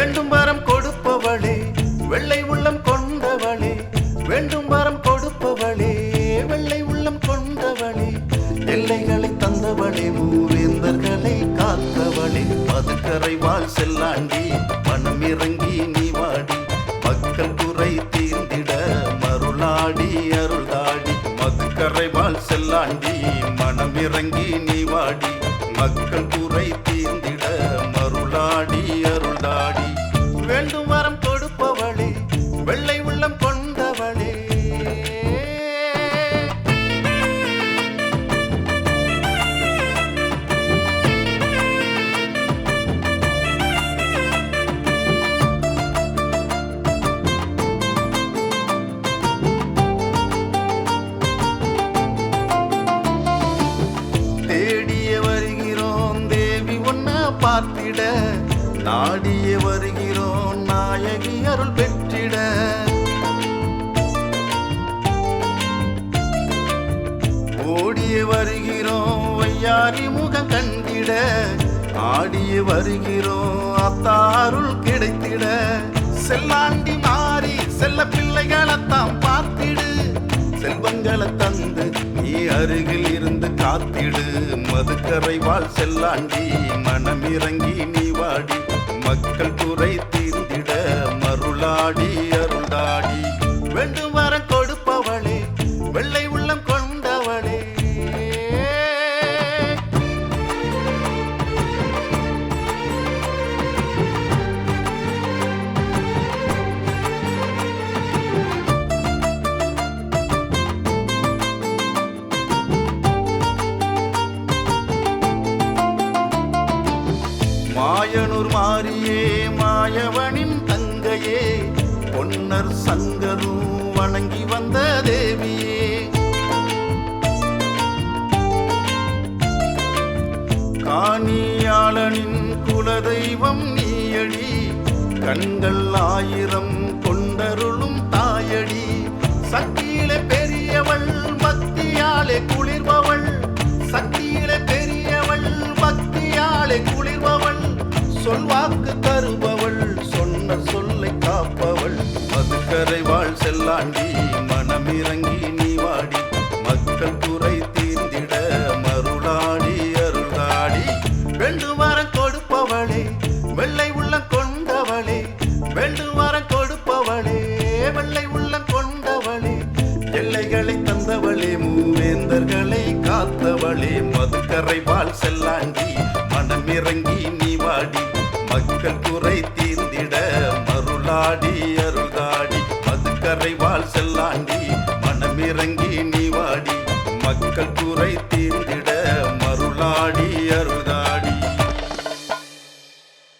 வேண்டும் வரம் கொடுப்பவளே வெள்ளை உள்ளம் கொண்டவளே வேண்டும் வரம் கொடுப்பவளே வெள்ளை உள்ளம் கொண்டவளே. எல்லைகளை தந்தவளே மூவேந்தர்களை காத்தவளே. பதுக்கரை வாழ் செல்லாண்டி மனம் இறங்கி நீ வாடி. மக்கள் குறை தீர்ந்திட மருளாடி அருள்தாடி மதுக்கரை வாழ் செல்லாண்டி மனம் இறங்கி நீ வாடி. மக்கள் குறை தீர்ந்தி பார்த்திட நாடிய வருகிறோம் நாயகி அருள் பெற்றிட. ஓடிய வருகிறோம் வையாரி முகம் கண்டிட. ஆடிய வருகிறோம் அத்தாருள் கிடைத்திட. செல்லாண்டி மாறி செல்ல பிள்ளைகளைத்தான் பார்த்திடு. செல்வங்களை தந்து நீ அருகில் இருந்து காத்திடு மதுக்கரை வாழ் செல்லாண்டி மனமிறங்கி நீ வாடி மக்கள் குறை தீர்ந்திட மருளாடி. பொன்னூர் மாரியே மாயவனின் தங்கையே பொன்னர் சங்கரும் வணங்கி வந்த தேவியே. காணியாளனின் குலதெய்வம் நீயடி கண்கள் ஆயிரம் கொண்டருளும் தாயடி சக்தியிலே பெரியவள் பக்தியாலே குளிர்பவள் சக்தி சொல்வாக்கு தருபவள் சொன்ன சொல்லை காப்பவள். மதுக்கரை வாழ் செல்லாண்டி மனமிறங்கி நீ வாடி. மக்கள் குறை தீர்ந்திட மருளாடி அருளாடி. வெண்டு வாரம் கொடுப்பவளே வெள்ளை உள்ளம் கொண்டவளே. வெண்டு வாரம் கொடுப்பவளே வெள்ளை உள்ளம் கொண்டவளே. எல்லைகளை தந்தவளே மூவேந்தர்களை காத்தவளே. மதுக்கரை வாழ் செல்லாண்டி தீர்ந்திட மருளாடி அருள்தாடி மதுக்கரை வாழ் செல்லாண்டி மனமிறங்கி நீ வாடி மக்கள்